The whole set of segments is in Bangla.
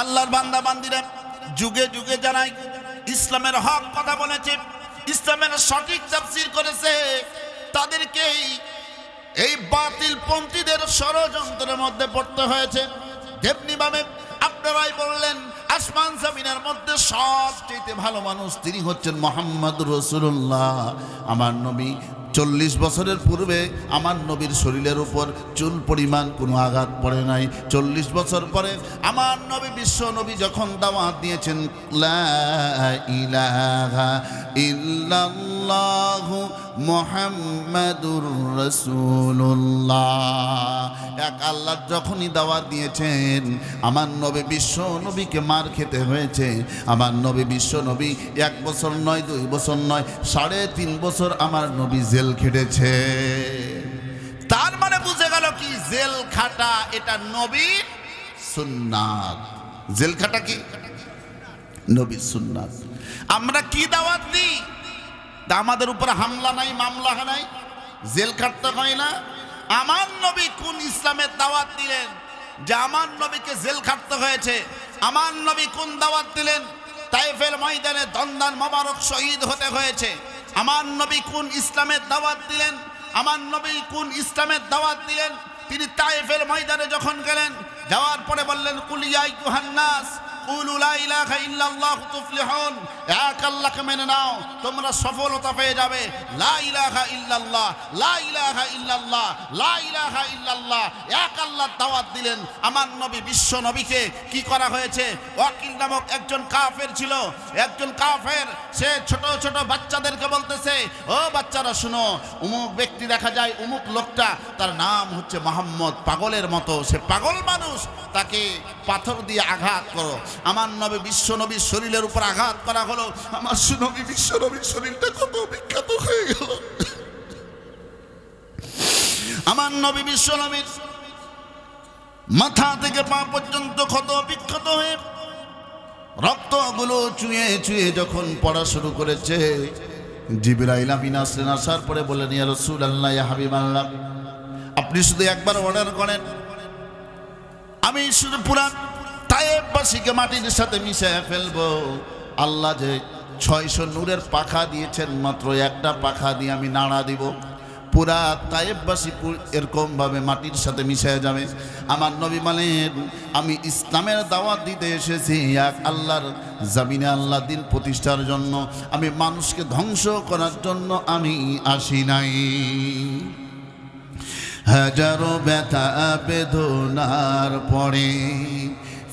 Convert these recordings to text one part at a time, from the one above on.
আল্লাহর বান্দা বান্দিরা যুগে যুগে জানাই, ইসলামের হক কথা বলেছে, ইসলামের সঠিক তাফসীর করেছে। তাদেরকেই এই বাতিল পন্থীদের ষড়যন্ত্রের মধ্যে পড়তে হয়েছে। তেমনি ভাবে আপনারাই বললেন, আসমান জমিনের মধ্যে সবচেয়ে ভালো মানুষ তিনি হচ্ছেন মোহাম্মদ রসুল্লাহ আমার নবী চল্লিশ বছরের পূর্বে আমার নবীর শরীরের উপর চুল পরিমাণ কোনো আঘাত পড়ে নাই। চল্লিশ বছর পরে আমার নবী বিশ্ব নবী যখন দাওয়াত দিয়েছেন ইলাহা ইল্লাল্লাহু মোহাম্মদুর রসুল্লাহ এক আল্লাহ যখনই দাওয়াত দিয়েছেন, আমার নবী বিশ্ব নবীকে মার খেতে হয়েছে। আমার নবী বিশ্ব নবী এক বছর নয়, দুই বছর নয়, সাড়ে তিন বছর আমার নবী জেল খেটেছে। তার মানে বুঝে গেল কি, জেল খাটা এটা নবীর সুন্নাত। জেল খাটা কি? নবীর সুন্নাত। আমরা কি দাওয়াত দিই? তা আমাদের উপর হামলা নাই, মামলা নাই, জেল খাটতে হয় না। আমার নবী কোন ইসলামের দাওয়াত দিলেন যে আমার নবীকে জেল খাটতে হয়েছে? আমার নবী কোন দাওয়াত দিলেন? তাইফের ময়দানে দন্দান মোবারক শহীদ হতে হয়েছে। আমার নবী কোন ইসলামের দাওয়াত দিলেন? আমার নবী কোন ইসলামের দাওয়াত দিলেন? তিনি তাইফের ময়দানে যখন গেলেন, যাওয়ার পরে বললেন কুলিয়াই ইউহান্নাস কুলু লা ইলাহা ইল্লাল্লাহ, তুফলিহুন। এক আল্লাহকে মেনে নাও, তোমরা সফলতা পেয়ে যাবে। লা ইলাহা ইল্লাল্লাহ, লা ইলাহা ইল্লাল্লাহ, লা ইলাহা ইল্লাল্লাহ। এক আল্লাহ দাওয়াত দিলেন, আমার নবী বিশ্ব নবীকে কি করা হয়েছে? ওয়াকিল নামক একজন কাফের ছিল। একজন কাফের, সে ছোট ছোট বাচ্চাদেরকে বলতেছে, ও বাচ্চারা, শুনো অমুক ব্যক্তি দেখা যায় অমুক লোকটা, তার নাম হচ্ছে মোহাম্মদ পাগলের মতো। সে পাগল মানুষ, তাকে পাথর দিয়ে আঘাত করো। আমার নবী বিশ্ব নবীর শরীরের উপর আঘাত করা হলো। আমার সুনবী বিশ্ব নবীর শরীরটা কত বিখ্যাত হয়ে গেল। আমার নবী বিশ্ব নবীর মাথা থেকে পা পর্যন্ত ক্ষত বিক্ষত হয়ে রক্ত রক্তগুলো চুয়ে চুয়ে যখন পড়া শুরু করেছে আসার পরে বললেন, ইয়া হাবিব আপনি শুধু একবার অর্ডার করেন। আমি শুধু পুরা তায়েববাসীকে মাটির সাথে মিশিয়ে ফেলব। আল্লাহ যে ছয়শো নূরের পাখা দিয়েছেন, মাত্র একটা পাখা দিয়ে আমি নাড়া দিব। পুরা তায়েববাসী এরকমভাবে মাটির সাথে মিশে যাবে। আমার নবী মানেন আমি ইসলামের দাওয়াত দিতে এসেছি, এক আল্লাহর জামিনে আল্লাহ দিন প্রতিষ্ঠার জন্য। আমি মানুষকে ধ্বংস করার জন্য আমি আসি নাই। হাজারো ব্যথা বেদনার পরে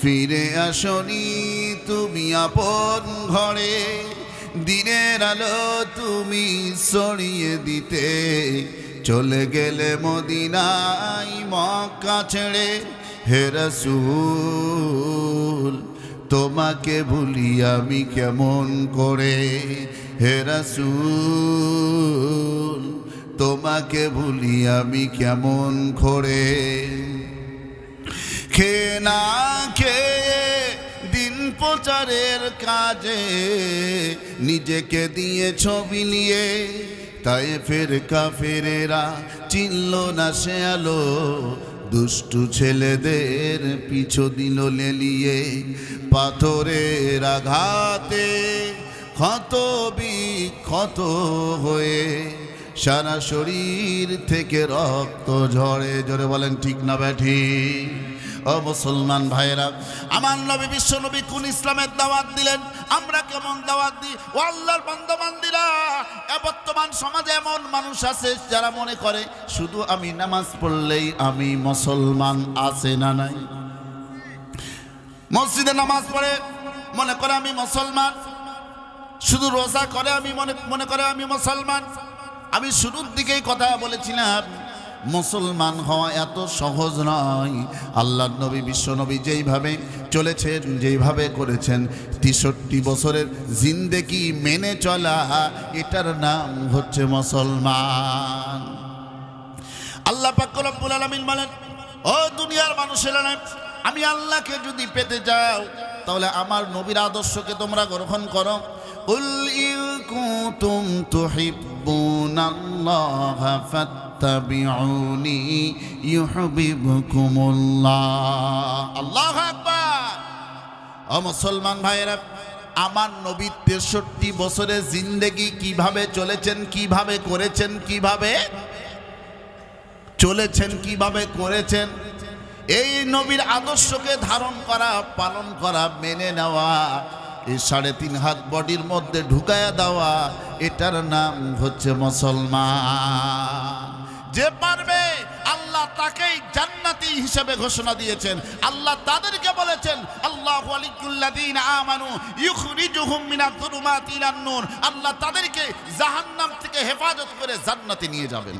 ফিরে আসনি তুমি আপন ঘরে। দিনের আলো তুমি ছড়িয়ে দিতে। চলে গেলে মদিনাই মক্কা ছেড়ে। হে রসুল, তোমাকে ভুলি আমি কেমন করে? হে রসুল, তোমাকে ভুলি আমি কেমন করে? খে না খেয়ে দিন প্রচারের কাজে নিজেকে দিয়ে ছবি নিয়ে তাই ফের কাফেরেরা চিনল না সে আলো। দুষ্টু ছেলেদের পিছু দিল লেলিয়ে পাথরের আঘাতে। ক্ষত বিক্ষত হয়ে সারা শরীর থেকে রক্ত ঝরে। জোরে বলেন, ঠিক না ব্যাঠি? ও মুসলমান ভাইরা আমার নবী বিশ্ব নবী কোন ইসলামের দাওয়াত দিলেন? আমরা কেমন দাওয়াত দিই? ও আল্লাহর বন্ধবান্দিরা বর্তমান সমাজে এমন মানুষ আছে যারা মনে করে, শুধু আমি নামাজ পড়লেই আমি মুসলমান আছে না নাই? মসজিদে নামাজ পড়ে, মনে করে আমি মুসলমান। শুধু রোজা করে আমি মনে মনে করে আমি মুসলমান। আমি শুরুর দিকেই কথা বলেছিলাম মুসলমান হওয়া এত সহজ নয়। আল্লাহ নবী বিশ্বনবী যেইভাবে চলেছেন, যেইভাবে করেছেন, তেষট্টি বছরের জিন্দেগি মেনে চলা, এটার নাম হচ্ছে মুসলমান। আল্লাহ পাকুল আলমিন বলেন, ও দুনিয়ার মানুষের, আমি আল্লাহকে যদি পেতে যাও তাহলে আমার নবীর আদর্শকে তোমরা গ্রহণ করো। উল্লি কুতুম তুহিব্বুনাল্লাহ তাবিউনি ইউহিবুকুমুল্লাহ আল্লাহু আকবার। ও মুসলমান ভাইয়েরা আমার নবী তেষট্টি বছরে জিন্দেগি কীভাবে চলেছেন কীভাবে করেছেন কীভাবে চলেছেন কীভাবে করেছেন এই নবীর আদর্শকে ধারণ করা পালন করা মেনে নেওয়া এই সাড়ে তিন হাত বডির মধ্যে ঢুকায়া দেওয়া এটার নাম হচ্ছে মুসলমান। যে পারবে আল্লাহ তাকেই জান্নাতি হিসেবে ঘোষণা দিয়েছেন। আল্লাহ তাদেরকে বলেছেন, আল্লাহ আমানু আল্লাহ তাদেরকে জাহান্নাম থেকে হেফাজত করে জান্নাতি নিয়ে যাবেন।